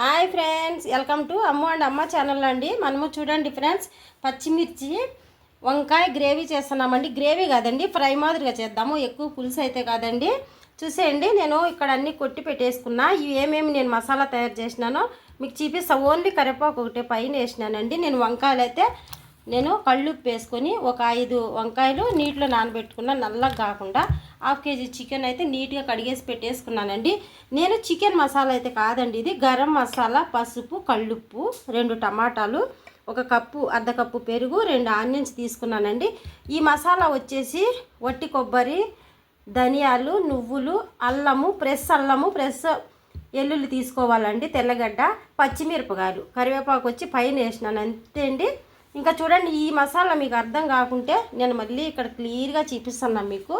Hi friends welcome to Amma and Amma channel అండి. మనము చూడండి ఫ్రెండ్స్ పచ్చిమిర్చి వంకాయ గ్రేవీ చేస్తున్నామండి. గ్రేవీ కాదండి ఫ్రై మాదిరిగా చేద్దాము. ఎక్కువ పులుసు అయితే కాదండి. చూసేయండి నేను ఇక్కడ అన్ని కొట్టి పెట్టేసుకున్నా. ఇవి ఏమేమి నేను మసాలా తయారు చేసినానో మీకు చూపిస్తా. ఓన్లీ కరివేపాకు ఒకటి పైన వేసినానండి. నేను వంకాయలు అయితే నేను కళ్ళుప్పు వేసుకొని ఒక ఐదు వంకాయలు నీటిలో నానబెట్టుకున్నా. నల్లగా కాకుండా హాఫ్ కేజీ చికెన్ అయితే నీట్గా కడిగేసి పెట్టేసుకున్నానండి. నేను చికెన్ మసాలా అయితే కాదండి ఇది గరం మసాలా పసుపు కళ్ళుప్పు రెండు టమాటాలు ఒక కప్పు అర్ధ కప్పు పెరుగు రెండు ఆనియన్స్ తీసుకున్నానండి. ఈ మసాలా వచ్చేసి వట్టి కొబ్బరి ధనియాలు నువ్వులు అల్లము ప్రెస్ అల్లము ప్రెస్ ఎల్లుల్లి తీసుకోవాలండి తెల్లగడ్డ పచ్చిమిరపకాయలు. కరివేపాకు వచ్చి పైన వేసినాను అంతే అండి. ఇంకా చూడండి ఈ మసాలా మీకు అర్థం కాకుంటే నేను మళ్ళీ ఇక్కడ క్లియర్గా చూపిస్తున్నాను మీకు.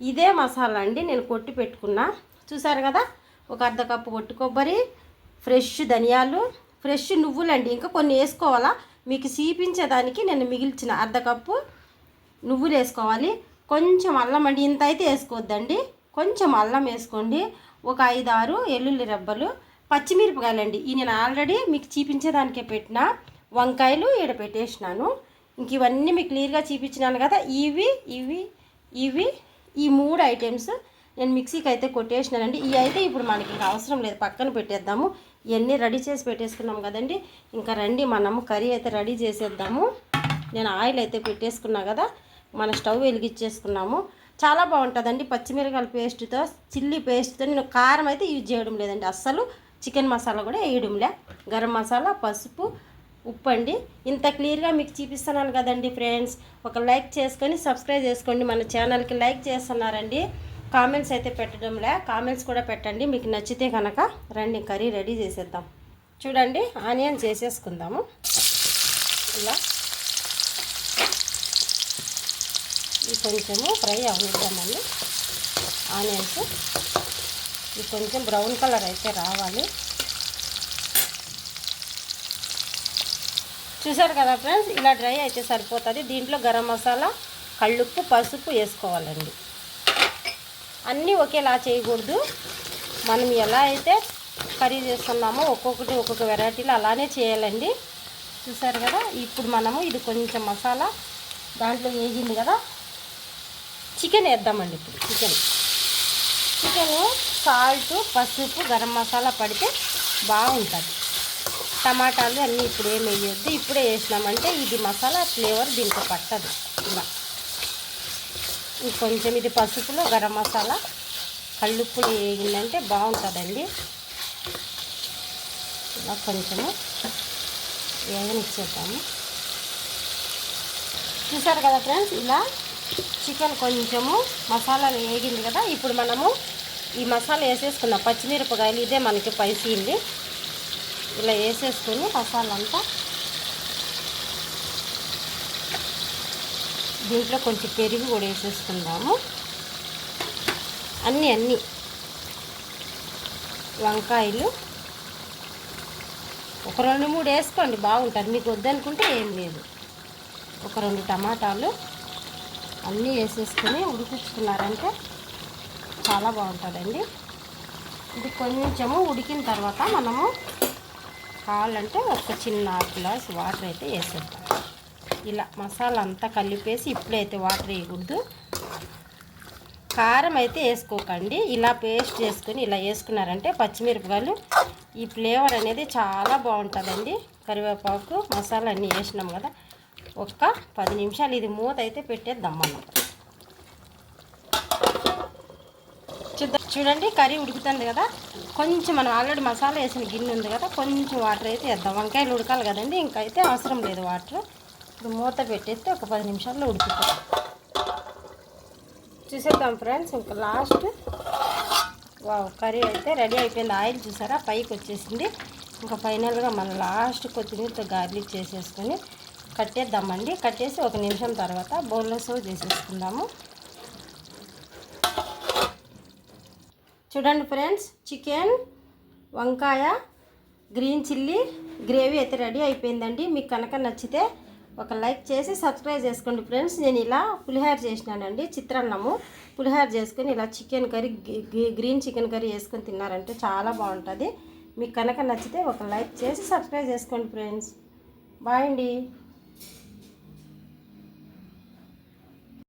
ఇదే మసాలా అండి నేను కొట్టి పెట్టుకున్నా. చూసారు కదా? ఒక అర్ధ కప్పు కొట్టు కొబ్బరి ఫ్రెష్ ధనియాలు ఫ్రెష్ నువ్వులండి. ఇంకా కొన్ని వేసుకోవాలా? మీకు సీపించేదానికి నేను మిగిల్చిన అర్ధ కప్పు నువ్వులు వేసుకోవాలి. కొంచెం అల్లం అండి ఇంత అయితే వేసుకోవద్దండి. కొంచెం అల్లం వేసుకోండి. ఒక ఐదు ఆరు ఎల్లుల్లి రెబ్బలు పచ్చిమిరపకాయలండి. ఈ నేను ఆల్రెడీ మీకు చూపించేదానికే పెట్టిన. వంకాయలు ఈడ పెట్టేసినాను. ఇంక ఇవన్నీ మీకు క్లియర్గా చూపించినాను కదా? ఇవి ఇవి ఇవి ఈ మూడు ఐటమ్స్ నేను మిక్సీకి అయితే కొట్టేసినానండి. ఇవి అయితే ఇప్పుడు మనకి ఇంకా అవసరం లేదు. పక్కన పెట్టేద్దాము. ఇవన్నీ రెడీ చేసి పెట్టేసుకున్నాం కదండి. ఇంకా రండి మనము కర్రీ అయితే రెడీ చేసేద్దాము. నేను ఆయిల్ అయితే పెట్టేసుకున్నా కదా మన స్టవ్ వెలిగించేసుకున్నాము. చాలా బాగుంటుందండి పచ్చిమిరకాయల పేస్ట్తో చిల్లీ పేస్ట్తో. నేను కారం అయితే యూజ్ చేయడం లేదండి. అస్సలు చికెన్ మసాలా కూడా వేయడంలే. గరం మసాలా పసుపు ఉప్పు అండి. ఇంత క్లియర్గా మీకు చూపిస్తున్నాను కదండి ఫ్రెండ్స్. ఒక లైక్ చేసుకొని సబ్స్క్రైబ్ చేసుకోండి. మన ఛానల్కి లైక్ చేస్తున్నారండి. కామెంట్స్ అయితే పెట్టడంలే కామెంట్స్ కూడా పెట్టండి. మీకు నచ్చితే కనుక రండి కర్రీ రెడీ చేసేద్దాం. చూడండి ఆనియన్ చేసేసుకుందాము. ఇలా. ఇది కొంచెము ఫ్రై అవనిద్దామండి ఆనియన్స్. ఇది కొంచెం బ్రౌన్ కలర్ అయితే రావాలి. చూసారు కదా ఫ్రెండ్స్? ఇలా డ్రై అయితే సరిపోతుంది. దీంట్లో గరం మసాలా కళ్ళుప్పు పసుపు వేసుకోవాలండి. అన్నీ ఒకేలా చేయకూడదు. మనం ఎలా అయితే కర్రీ చేస్తున్నామో ఒక్కొక్కటి ఒక్కొక్క వెరైటీలు అలానే చేయాలండి. చూసారు కదా? ఇప్పుడు మనము ఇది కొంచెం మసాలా దాంట్లో వేగింది కదా? చికెన్ వేద్దామండి ఇప్పుడు చికెన్. చికెన్ సాల్ట్ పసుపు గరం మసాలా పడితే బాగుంటుంది. టమాటాలు అన్నీ ఇప్పుడు ఏం వేయొద్దు ఇప్పుడే వేసినామంటే ఇది మసాలా ఫ్లేవర్ దీంట్లో పట్టదు. ఇలా. కొంచెం ఇది పసుపులో గరం మసాలా. కళ్ళుప్పులు వేగిందంటే బాగుంటుందండి. ఇలా కొంచెము వేగనిచ్చేద్దాము. చూసారు కదా ఫ్రెండ్స్? ఇలా చికెన్ కొంచెము మసాలా వేగింది కదా. ఇప్పుడు మనము ఈ మసాలా వేసేసుకున్నాం. పచ్చిమిరపకాయలు ఇదే మనకి పైసీంది. ఇలా వేసేసుకొని మసాలంతా దీంట్లో కొంచెం పెరుగు కూడా వేసేసుకుందాము. అన్నీ అన్నీ. వంకాయలు. ఒక రెండు మూడు వేసుకోండి బాగుంటుంది. మీకు వద్దనుకుంటే ఏం లేదు. ఒక రెండు టమాటాలు అన్నీ వేసేసుకొని ఉడికించుకున్నారంటే చాలా బాగుంటుందండి. ఇది కొంచెము ఉడికిన తర్వాత మనము కావాలంటే ఒక చిన్న గ్లాస్ వాటర్ అయితే వేసేద్దాం. ఇలా మసాలా అంతా కలిపేసి ఇప్పుడైతే వాటర్ వేయకూడదు. కారం అయితే వేసుకోకండి. ఇలా పేస్ట్ చేసుకొని ఇలా వేసుకున్నారంటే పచ్చిమిరపకాయలు ఈ ఫ్లేవర్ అనేది చాలా బాగుంటుందండి. కరివేపాకు మసాలా అన్నీ వేసినాం కదా. ఒక్క పది నిమిషాలు ఇది మూత అయితే పెట్టేద్దాం మనం. చూద్దాం. చూడండి కర్రీ ఉడుకుతుంది కదా. కొంచెం మనం ఆల్రెడీ మసాలా వేసిన గిన్నె ఉంది కదా కొంచెం వాటర్ అయితే వేద్దాం. వంకాయలు ఉడకాలి కదండి ఇంకైతే అవసరం లేదు వాటర్. ఇప్పుడు మూత పెట్టేస్తే ఒక పది నిమిషాల్లో ఉడుకుతాం చూసేద్దాం ఫ్రెండ్స్ ఇంకా లాస్ట్. వా కర్రీ అయితే రెడీ అయిపోయింది. ఆయిల్ చూసారా? పైకి వచ్చేసింది. ఇంకా ఫైనల్గా మనం లాస్ట్ కొత్తిమీరతో గార్లిక్ చేసేసుకొని కట్టేద్దామండి. కట్టేసి ఒక నిమిషం తర్వాత బౌల్లో సర్వ్ చేసేసుకుందాము. చూడండి ఫ్రెండ్స్ చికెన్ వంకాయ గ్రీన్ చిల్లీ గ్రేవీ అయితే రెడీ అయిపోయిందండి. మీకు కనుక నచ్చితే ఒక లైక్ చేసి సబ్స్క్రైబ్ చేసుకోండి ఫ్రెండ్స్. నేను ఇలా పులిహార చేసినానండి చిత్రాన్నము. పులిహార చేసుకొని ఇలా chicken curry green chicken curry వేసుకొని తిన్నారంటే చాలా బాగుంటుంది. మీకు కనుక నచ్చితే ఒక లైక్ చేసి సబ్స్క్రైబ్ చేసుకోండి ఫ్రెండ్స్. బాయ్ అండి.